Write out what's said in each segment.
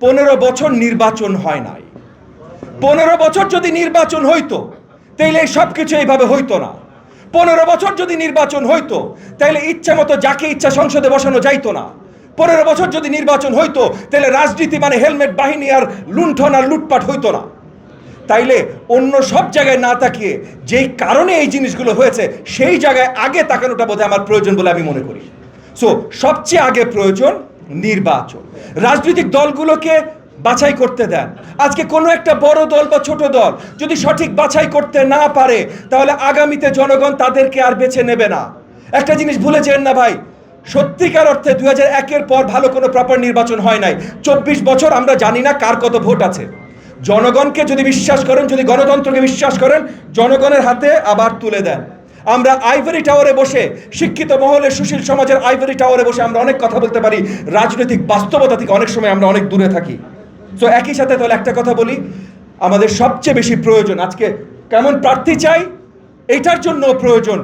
পনেরো বছর নির্বাচন হয় নাই। পনেরো বছর যদি নির্বাচন হইতো, তাইলে সব কিছু এইভাবে হইতো না। পনেরো বছর যদি নির্বাচন হইতো, তাইলে ইচ্ছা মতো যাকে ইচ্ছা সংসদে বসানো যাইতো না। পনেরো বছর যদি নির্বাচন হইতো তাহলে রাজনীতি মানে হেলমেট, বাহিনী আর লুণ্ঠন আর লুটপাট হইতো না। তাইলে অন্য সব জায়গায় না তাকিয়ে যেই কারণে এই জিনিসগুলো হয়েছে, সেই জায়গায় আগে তাকানোটা বোধহয় আমার প্রয়োজন বলে আমি মনে করি। সো সবচেয়ে আগে প্রয়োজন নির্বাচন। রাজনৈতিক দলগুলোকে বাছাই করতে দেন। আজকে কোনো একটা বড় দল বা ছোট দল যদি সঠিক বাছাই করতে না পারে, তাহলে আগামীতে জনগণ তাদেরকে আর বেছে নেবে না। একটা জিনিস ভুলে যেন না ভাই, সত্যিকার অর্থে দুই হাজার একের পর ভালো কোনো প্রপার নির্বাচন হয় নাই। চব্বিশ বছর আমরা জানি না কার কত ভোট আছে। জনগণকে যদি বিশ্বাস করেন, যদি গণতন্ত্রকে বিশ্বাস করেন, জনগণের হাতে আবার তুলে দেন। আমরা আইভরি টাওয়ারে বসে, শিক্ষিত মহলে সুশীল সমাজের আইভরি টাওয়ারে বসে আমরা অনেক কথা বলতে পারি, রাজনৈতিক বাস্তবতা থেকে অনেক সময় আমরা অনেক দূরে থাকি। তো একই সাথে তাহলে একটা কথা বলি, আমাদের সবচেয়ে বেশি প্রয়োজন, আজকে কেমন প্রার্থী চাই, এটার জন্য প্রয়োজন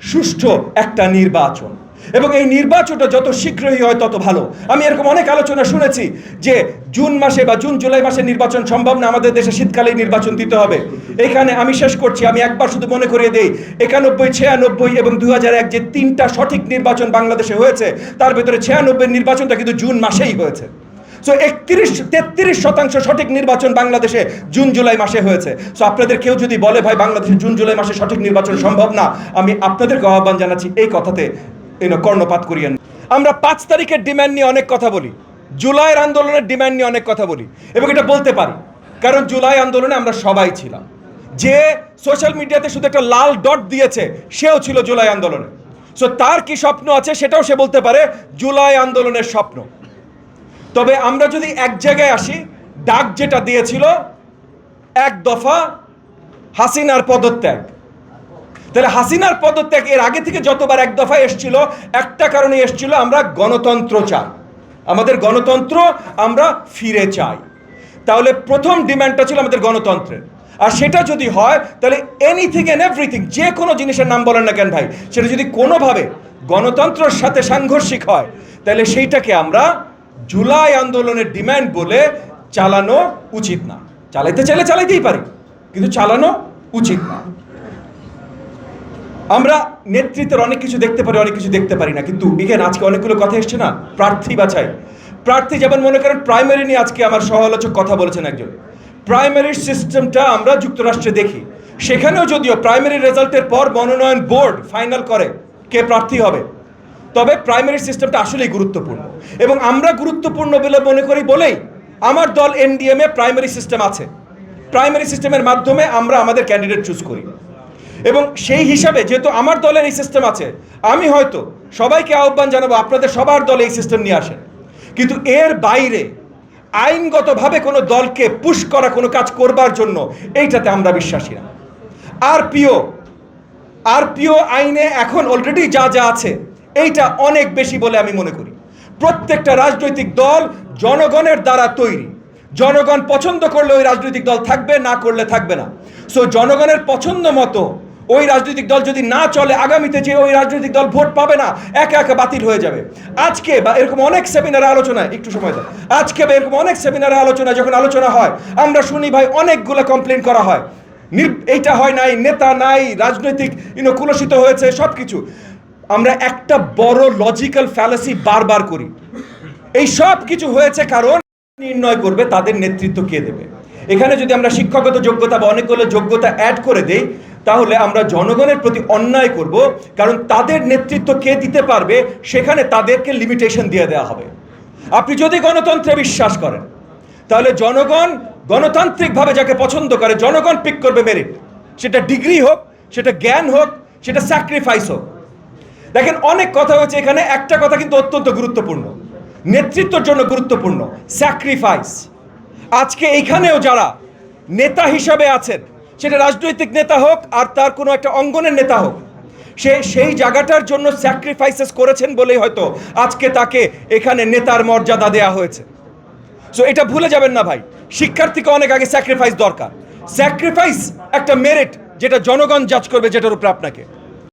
সুষ্ঠু একটা নির্বাচন। এবং এই নির্বাচনটা যত শীঘ্রই হয় তত ভালো। আমি এরকম অনেক আলোচনা শুনেছি যে জুন মাসে বা জুন, জুলাই মাসে নির্বাচন সম্ভব না, আমাদের দেশে শীতকালে নির্বাচন দিতে হবে। এখানে আমি শেষ করছি, আমি একবার শুধু মনে করিয়ে দেই, একানব্বই, ছিয়ানব্বই এবং দু এক যে তিনটা সঠিক নির্বাচন বাংলাদেশে হয়েছে, তার ভেতরে ছিয়ানব্বই নির্বাচনটা কিন্তু জুন মাসেই হয়েছে। সো একত্রিশ, তেত্রিশ শতাংশ সঠিক নির্বাচন বাংলাদেশে জুন, জুলাই মাসে হয়েছে। সো আপনাদের কেউ যদি বলে, ভাই, বাংলাদেশে জুন, জুলাই মাসে সঠিক নির্বাচন সম্ভব না, আমি আপনাদেরকে আহ্বান জানাচ্ছি এই কথাতে এনো কর্ণপাত করিয়েন। আমরা পাঁচ তারিখের ডিমান্ড নিয়ে অনেক কথা বলি। জুলাইয়ের আন্দোলনের ডিমান্ড নিয়ে অনেক কথা বলি। এবং এটা বলতে পারি। কারণ জুলাই আন্দোলনে আমরা সবাই ছিলাম। যে সোশ্যাল মিডিয়াতে শুধু একটা লাল ডট দিয়েছে, সেও ছিল জুলাই আন্দোলনে। সো তার কি স্বপ্ন আছে সেটাও সে বলতে পারে, জুলাই আন্দোলনের স্বপ্ন। তবে আমরা যদি এক জায়গায় আসি, ডাক যেটা দিয়েছিল, এক দফা হাসিনার পদত্যাগ। তাহলে হাসিনার পদত্যাগ এর আগে থেকে যতবার এক দফা এসছিল, একটা কারণে এসছিল, আমরা গণতন্ত্র চাই। আমাদের গণতন্ত্র আমরা ফিরে চাই। তাহলে প্রথম ডিমান্ডটা ছিল আমাদের গণতন্ত্রের। আর সেটা যদি হয়, তাহলে এনিথিং এন্ড এভরিথিং যে কোনো জিনিসের নাম বলেন না কেন ভাই, সেটা যদি কোনোভাবে গণতন্ত্রের সাথে সাংঘর্ষিক হয়, তাহলে সেইটাকে আমরা জুলাই আন্দোলনের ডিমান্ড বলে চালানো উচিত না। চালাইতে চাইলে চালাইতেই পারি, কিন্তু চালানো উচিত না। আমরা নেতৃত্বের অনেক কিছু দেখতে পারি, অনেক কিছু দেখতে পারি না। কিন্তু বিজ্ঞান আজকে অনেকগুলো কথা এসছে না? প্রার্থী বাছাই। প্রার্থী যেমন মনে করেন প্রাইমারি নিয়ে আজকে আমার সহালোচক কথা বলেছেন একজন। প্রাইমারি সিস্টেমটা আমরা যুক্তরাষ্ট্রে দেখি। সেখানেও যদিও প্রাইমারি রেজাল্টের পর মনোনয়ন বোর্ড ফাইনাল করে কে প্রার্থী হবে। তবে প্রাইমারি সিস্টেমটা আসলেই গুরুত্বপূর্ণ। এবং আমরা গুরুত্বপূর্ণ বলে মনে করি বলেই আমার দল এনডিএমে প্রাইমারি সিস্টেম আছে। প্রাইমারি সিস্টেমের মাধ্যমে আমরা আমাদের ক্যান্ডিডেট চুজ করি। এবং সেই হিসাবে যেহেতু আমার দলের এই সিস্টেম আছে, আমি হয়তো সবাইকে আহ্বান জানাব, আপনাদের সবার দলে এই সিস্টেম নিয়ে আসেন। কিন্তু এর বাইরে আইনগতভাবে কোনো দলকে পুশ করা, কোনো কাজ করবার জন্য এইটাতে আমরা বিশ্বাসী না। আর পিও আর পিও আইনে এখন অলরেডি যা যা আছে, এইটা অনেক বেশি বলে আমি মনে করি। প্রত্যেকটা রাজনৈতিক দল জনগণের দ্বারা তৈরি। জনগণ পছন্দ করলে ওই রাজনৈতিক দল থাকবে, না করলে থাকবে না। সো জনগণের পছন্দ মতো ওই রাজনৈতিক দল যদি না চলে, আগামীতে যে ওই রাজনৈতিক দল ভোট পাবে না, একা একা বাতিল হয়ে যাবে। আজকে বা এরকম অনেক সেমিনারে আলোচনা, একটু সময় দেয় আজকে বা এরকম অনেক সেমিনারে আলোচনা, যখন আলোচনা হয়, আমরা শুনি ভাই অনেকগুলো কমপ্লেন করা হয়। এইটা হয় নাই, নেতা নাই, রাজনৈতিক ইনো কুলসিত হয়েছে সব কিছু আমরা একটা বড় লজিক্যাল ফ্যালাসি বারবার করি। এই সব কিছু হয়েছে কারণ নির্ণয় করবে তাদের নেতৃত্ব কে দেবে। এখানে যদি আমরা শিক্ষাগত যোগ্যতা বা অনেকগুলো যোগ্যতা অ্যাড করে দেই তাহলে আমরা জনগণের প্রতি অন্যায় করব, কারণ তাদের নেতৃত্ব কে দিতে পারবে, সেখানে তাদেরকে লিমিটেশন দিয়ে দেওয়া হবে। আপনি যদি গণতন্ত্রে বিশ্বাস করেন, তাহলে জনগণ গণতান্ত্রিকভাবে যাকে পছন্দ করে, জনগণ পিক করবে মেরিট সেটা ডিগ্রি হোক, সেটা জ্ঞান হোক, সেটা স্যাক্রিফাইস হোক। দেখেন, অনেক কথা হয়েছে এখানে, একটা কথা কিন্তু অত্যন্ত গুরুত্বপূর্ণ। নেতৃত্বের জন্য গুরুত্বপূর্ণ স্যাক্রিফাইস আজকে এইখানেও যারা নেতা হিসাবে আছেন সেটা রাজনৈতিক নেতা হোক আর তার কোনো একটা অঙ্গনের নেতা হোক, সে সেই জায়গাটার জন্য স্যাক্রিফাইসেস করেছেন বলেই হয়তো আজকে তাকে এখানে নেতার মর্যাদা দেয়া হয়েছে। সো এটা ভুলে যাবেন না ভাই, শিক্ষার্থীকে অনেক আগে স্যাক্রিফাইস দরকার। স্যাক্রিফাইস একটা মেরিট যেটা জনগণ জাজ করবে, যেটার উপরে আপনাকে।